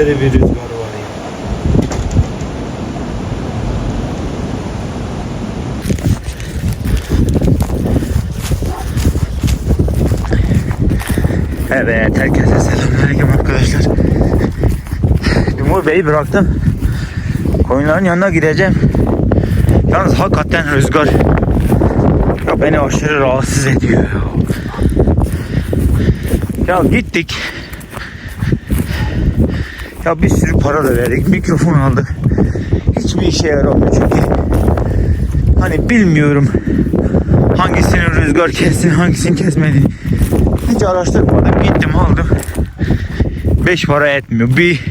Dehşeli bir rüzgar var ya. Evet, herkese selamünaleyküm arkadaşlar. Dumur Bey'i bıraktım. Koyunların yanına gideceğim. Yalnız hakikaten rüzgar ya beni aşırı rahatsız ediyor. Ya gittik. Ya bir sürü para da verdik. Mikrofon aldık. Hiçbir işe yaramıyor çünkü. Hani bilmiyorum hangisinin rüzgar kessin hangisini kesmediğini. Hiç araştırmadım. Gittim aldım. Beş para etmiyor. Bir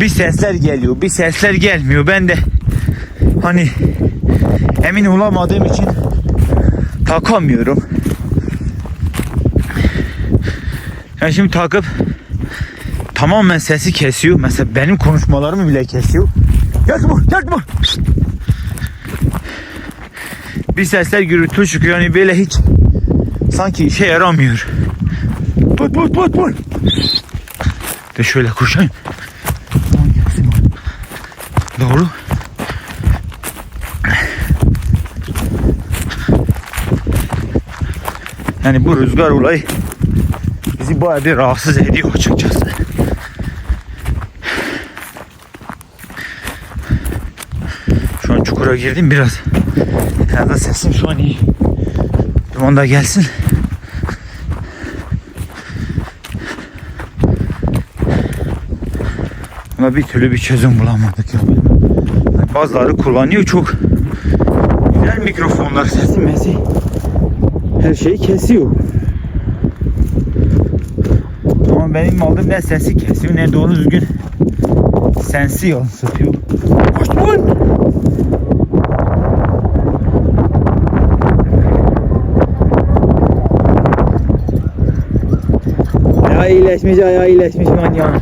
bir sesler geliyor. Bir sesler gelmiyor. Ben de hani emin olamadığım için takamıyorum. Yani şimdi takıp tamamen sesi kesiyor. Mesela benim konuşmalarımı bile kesiyor. Yakma, yakma. Bir sesler gürültü çıkıyor. Yani böyle hiç sanki işe yaramıyor. Tut, tut, tut, tut. De şöyle koşayım. Doğru. Yani bu rüzgar olayı bizi bayağı bir rahatsız ediyor açıkçası. Çukura girdim biraz. Herhalde sesim şu an iyi. Duman da gelsin. Ama bir türlü bir çözüm bulamadık ya. Bazıları kullanıyor çok güzel mikrofonlar sesi mesi her şeyi kesiyor. Ama benim aldığım ne sesi kesiyor ne doğru düzgün sensi yansıtıyor. Hoş Ayağı iyileşmiş, ayağı iyileşmiş manyağın.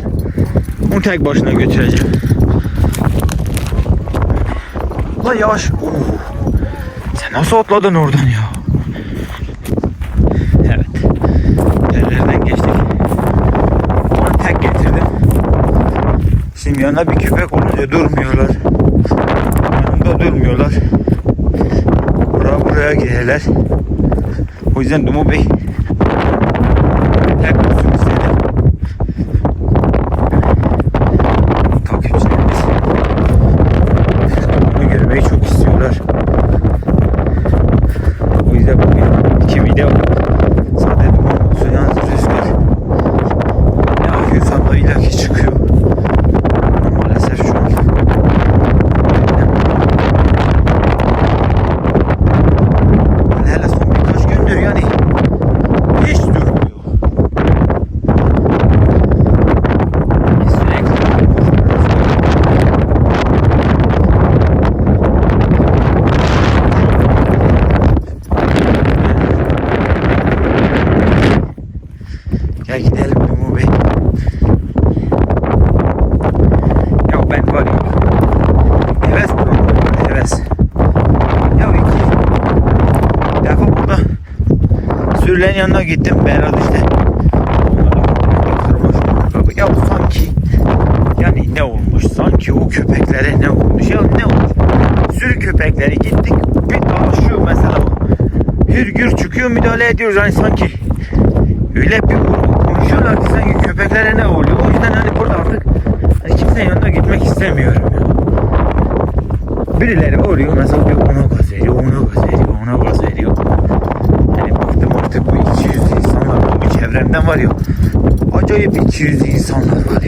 Onu tek başına götüreceğim. Ulan yavaş. Oo. Sen nasıl atladın oradan ya? Evet. Yerlerden geçtik. Onu tek getirdim. Şimdi yanına bir köpek olunca durmuyorlar. Yanında durmuyorlar. Buraya buraya gelirler. O yüzden Dumu Bey tek olsun istedim. Takipçilerimiz bunu görmeyi çok istiyorlar. O yüzden bugün iki video sade duman olsun yalnız rüzgar ne yapıyorsam da illaki çıkıyor. Ama Maalesef şu an Yani hele son birkaç gündür yani hiç durmuyor. Sürekli Gel gidelim Memo Bey. Ya ben var ya. Heves bırakıyorum. Heves. Ya iki defa burada gittim. Berat işte. Ya sanki yani ne olmuş? Sanki o köpeklere ne olmuş? Ya ne olmuş? Sürü köpekleri gittik. Bir dolaşıyor mesela. Hürgür çıkıyor müdahale ediyoruz. Hani sanki öyle bir konuşuyorlar ki sanki köpeklere ne oluyor. O yüzden hani burada artık hani kimsenin yanına gitmek istemiyorum ya. Birileri oluyor mesela bir ona gaz veriyor, ona gaz veriyor. Hani baktım artık bu 200 insanlar bu çevremden var ya. Acayip 200 insanlar var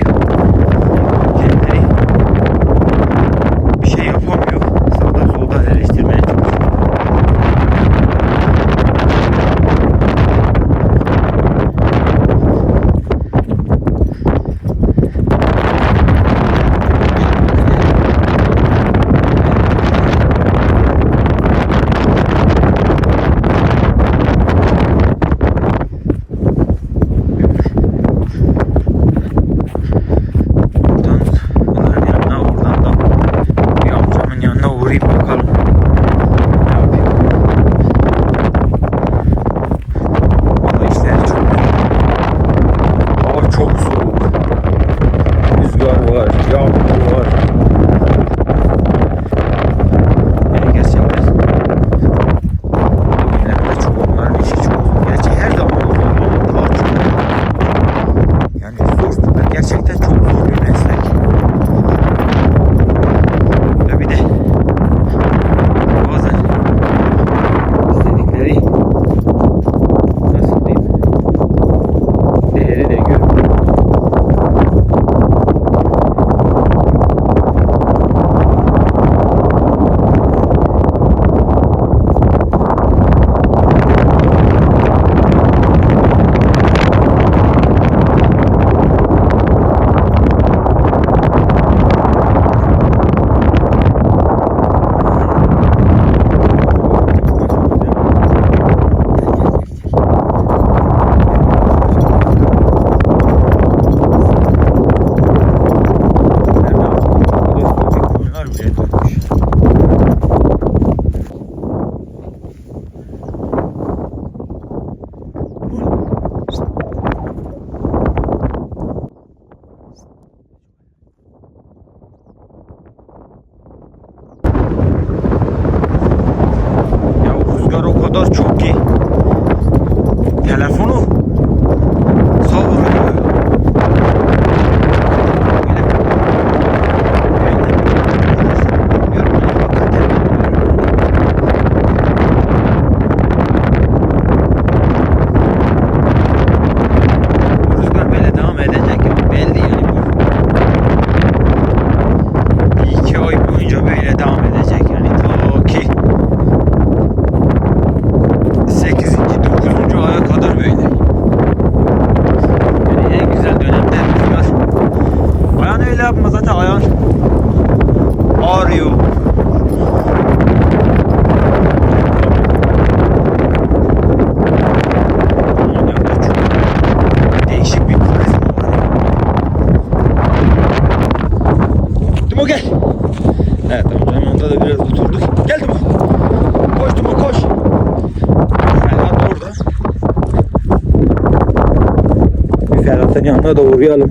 yanına da uğrayalım.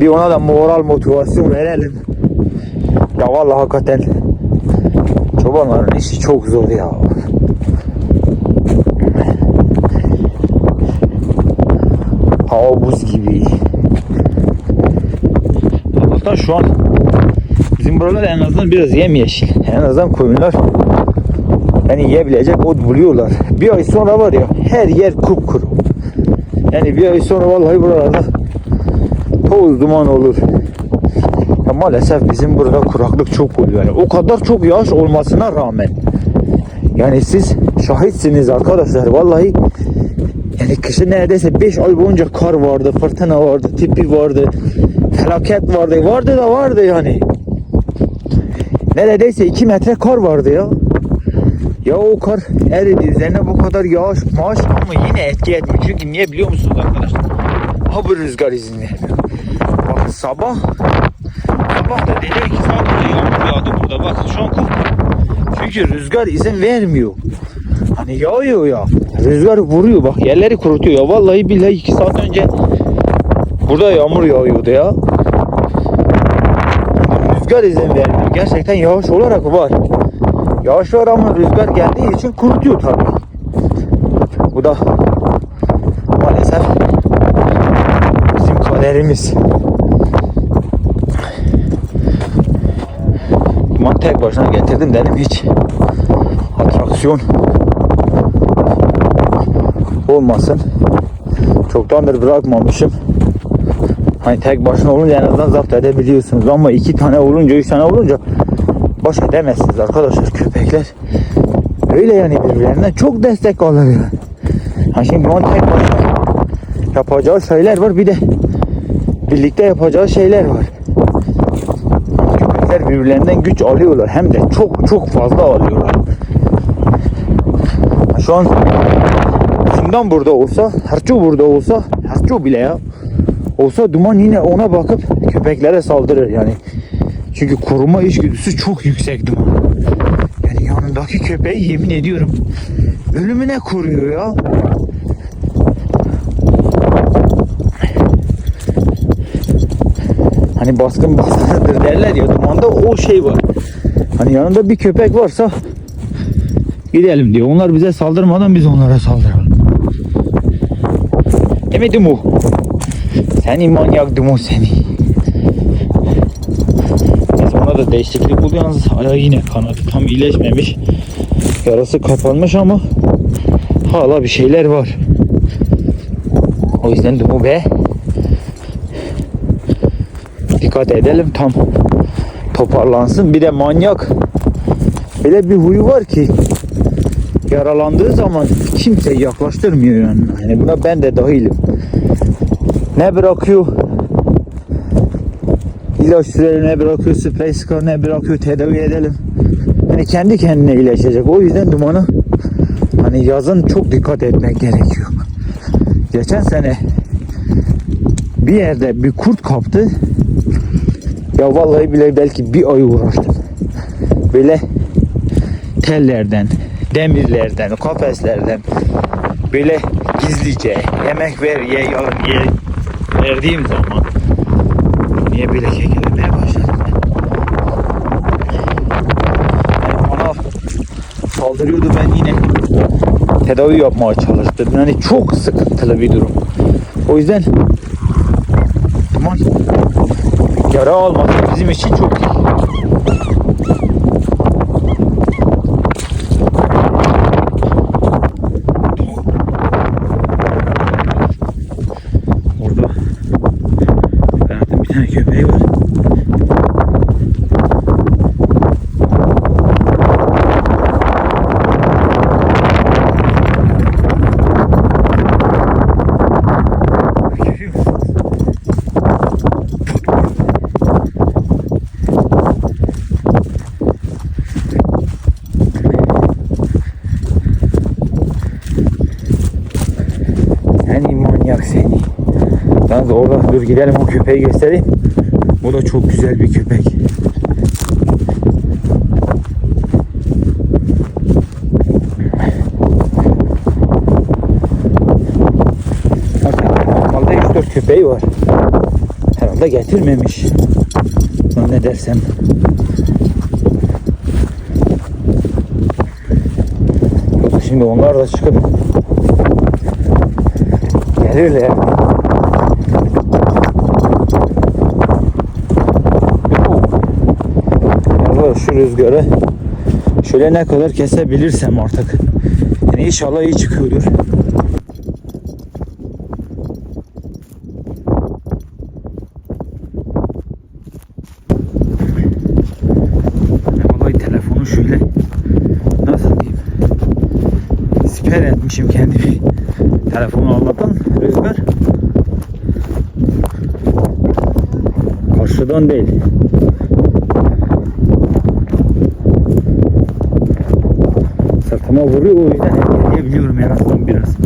Bir ona da moral motivasyon verelim. Ya vallahi hakikaten çobanların işi çok zor ya. Hava buz gibi. Allah'tan şu an bizim buralar en azından biraz yemyeşil. En azından koyunlar yani yiyebilecek ot buluyorlar. Bir ay sonra var ya her yer kupkuru. Yani bir ay sonra vallahi buralarda toz duman olur. Ya maalesef bizim burada kuraklık çok oluyor. Yani o kadar çok yağış olmasına rağmen. Yani siz şahitsiniz arkadaşlar. Vallahi yani kışın neredeyse 5 ay boyunca kar vardı, fırtına vardı, tipi vardı, felaket vardı. Vardı da vardı yani. Neredeyse 2 metre kar vardı ya. Ya o kar eridi. Üzerine bu kadar yağış maaş ama yine etki etmiyor. Çünkü niye biliyor musunuz arkadaşlar? Ha bu rüzgar izin vermiyor. Bak sabah sabah da deli 2 saat önce yağmur yağdı burada. Bak şu an korktum. Çünkü rüzgar izin vermiyor. Hani yağıyor ya. Rüzgar vuruyor bak yerleri kurutuyor ya. Vallahi billahi 2 saat önce burada yağmur yağıyordu ya. Rüzgar izin vermiyor. Gerçekten yağış olarak var. Yağış var ama rüzgar geldiği için kurutuyor tabii. Bu da maalesef bizim kaderimiz. Duman tek başına getirdim dedim hiç atraksiyon olmasın. Çoktandır bırakmamışım. Hani tek başına olunca en azından zapt edebiliyorsunuz ama iki tane olunca, üç tane olunca baş edemezsiniz arkadaşlar köpekler. Öyle yani birbirlerinden çok destek yani. Ha şimdi onun tek başına yapacağı şeyler var bir de birlikte yapacağı şeyler var. Köpekler birbirlerinden güç alıyorlar hem de çok çok fazla alıyorlar. Şu an Zindan burada olsa, Herço burada olsa, Herço bile ya olsa duman yine ona bakıp köpeklere saldırır yani. Çünkü koruma içgüdüsü çok yüksek duman. Yanındaki köpeği yemin ediyorum ölümüne koruyor ya. Hani baskın baskındır derler ya dumanda o şey var. Hani yanında bir köpek varsa gidelim diyor. Onlar bize saldırmadan biz onlara saldıralım. Demedim o. Seni manyak dumu seni. Neyse ona da değişiklik buldu yalnız ayağı yine kanadı tam iyileşmemiş. Yarası kapanmış ama hala bir şeyler var. O yüzden dumu be dikkat edelim tam toparlansın. Bir de manyak öyle bir huyu var ki yaralandığı zaman kimse yaklaştırmıyor yani. yani buna ben de dahilim. Ne bırakıyor? İlaç sürelim ne bırakıyor? Ne bırakıyor? Tedavi edelim. Yani kendi kendine iyileşecek. O yüzden dumanı hani yazın çok dikkat etmek gerekiyor. Geçen sene bir yerde bir kurt kaptı. Ya vallahi bile belki bir ay uğraştım. Böyle tellerden, demirlerden, kafeslerden böyle gizlice yemek ver ye yalın ye verdiğim zaman niye böyle kekelemeye başladım ben? Yani bana saldırıyordu ben yine tedavi yapmaya çalıştım. Yani çok sıkıntılı bir durum. O yüzden duman yara alması bizim için çok iyi. Manyak seni. Yalnız orada dur gidelim o köpeği göstereyim. O da çok güzel bir köpek. Normalde 3-4 köpeği var. Herhalde getirmemiş. Lan ne dersem. Şimdi onlar da çıkıp gelirler. Allah şu rüzgarı şöyle ne kadar kesebilirsem artık. Yani inşallah iyi çıkıyordur. Karşıdan değil. Sırtıma vuruyor o yüzden engelleyebiliyorum en azından biraz.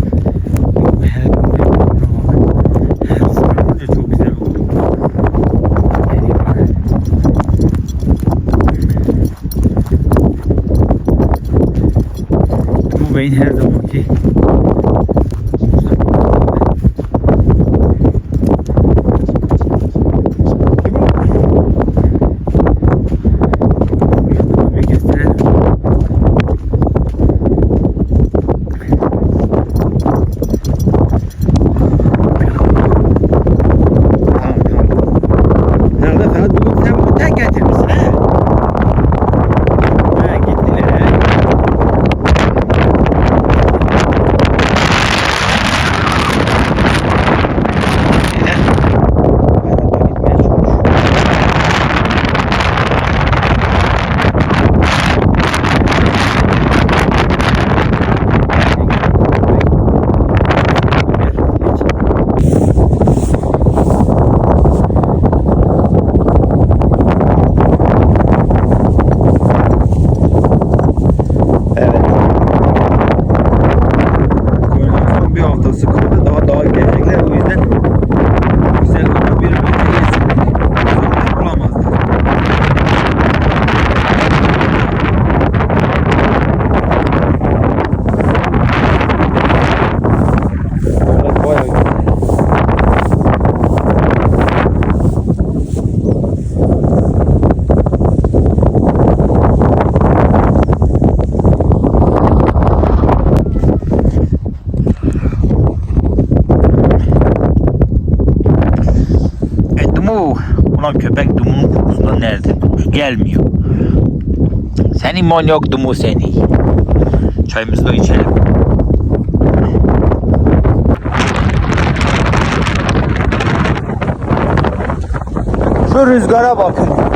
Her sarılınca çok güzel oldu. Bu beyin her zamanki bir gösterelim. Tamam tamam. Nerede Ferhat bugün sen bunu tek getirmişsin he? Ha gittiler he. Neden? Ferhat'a gitmeye çalışıyor. Evet. Oyunun son bir haftası kaldı. Daha daha gelecekler. O yüzden güzel olur. Bir an önce gelsinler. Yoksa bulamazlar. Evet, bayağı güzel. E Dumu. Ulan köpek Dumu'nun kokusunda nerede? Gelmiyor. Seni manyak Dumu seni. Çayımızı da içelim. Şu rüzgara bakın.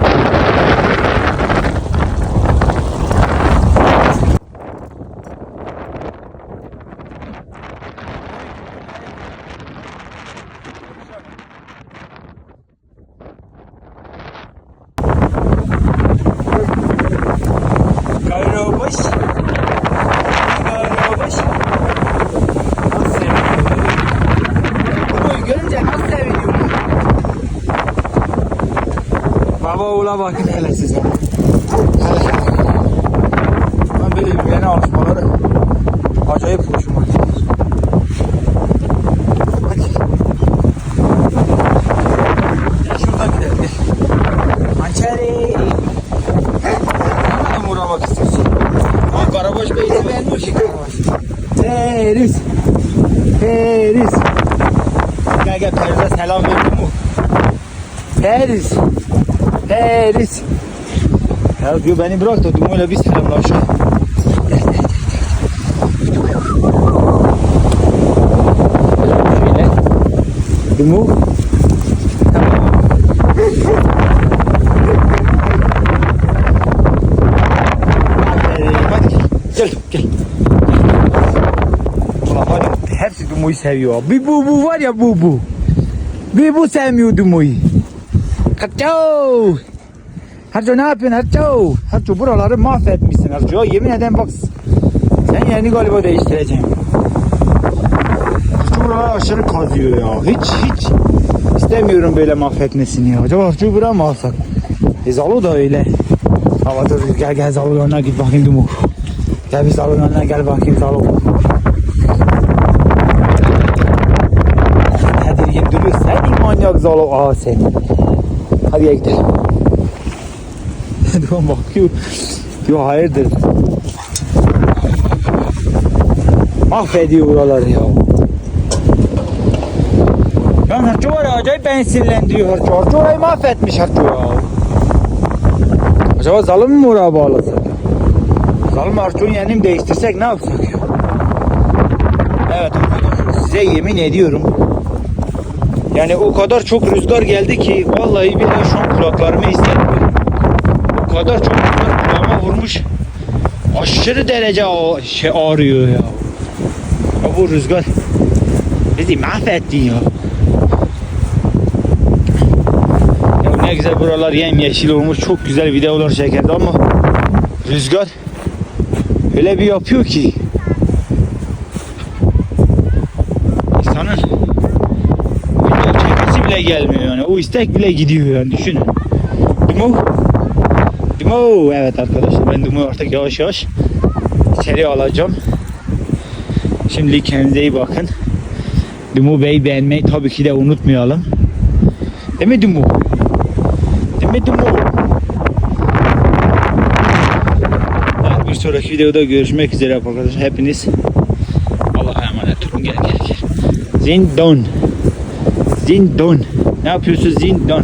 Baba oğula bakın hele size. Hele. Ben böyle bir yeni alışmaları acayip hoşuma gidiyor. Şuradan gidelim. Hançeri. Nereden uğramak istiyorsun? Ama Karabaş Bey de beğenmiyor ki Karabaş. Peris. Peris. Gel gel Peris'e selam ver mu? Peris. Peris. Ya diyor beni bırak da Dumo'yla bir selamlaşalım. Gel, gel, gel. Şöyle. Dumo. Gel gel. Ulan hadi hepsi Dumo'yu seviyor. Bir bu bu var ya bu bu. Bir bu sevmiyor Dumo'yu. Harco. Harco ne yapıyorsun Harco? Harco buraları mahvetmişsin Harco. Yemin ederim bak. Sen yerini galiba değiştireceğim. Harco buraları aşırı kazıyor ya. Hiç hiç istemiyorum böyle mahvetmesini ya. Acaba Harco'yu buraya mı alsak? E Zalo da öyle. Hava dur gel gel Zalo'nun yanına git bakayım Dumo. Gel bir Zalo'nun yanına gel bakayım Zalo. Tedirgin duruyor. Sen manyak Zalo. Aa sen. Gel gidelim. Dur bakıyor. Yo hayırdır. Mahvediyor buraları ya. Ben Harco var ya acayip beni sinirlendiriyor Harco. Harco orayı mahvetmiş Harco ya. Acaba zalim mi oraya bağlasak? Zalim Harco'nun yerini değiştirsek ne yapsak ya? Evet arkadaşlar size yemin ediyorum. Yani o kadar çok rüzgar geldi ki vallahi billahi şu an kulaklarımı hissetmiyorum. O kadar çok rüzgar kulağıma vurmuş. Aşırı derece o şey ağrıyor ya. Ya bu rüzgar bizi mahvetti ya. Ya ne güzel buralar yemyeşil olmuş. Çok güzel videolar çekerdi ama rüzgar öyle bir yapıyor ki bile gelmiyor yani. O istek bile gidiyor yani düşünün. Dumu. Dumu. Evet arkadaşlar ben Dumu artık yavaş yavaş içeri alacağım. Şimdi kendinize iyi bakın. Dumu Bey beğenmeyi tabii ki de unutmayalım. Değil mi Dumu? Değil mi Dumu? Evet, bir sonraki videoda görüşmek üzere arkadaşlar. Hepiniz Allah'a emanet olun. Gel gel gel. Zindon. Zindon. Ne yapıyorsun Zindon?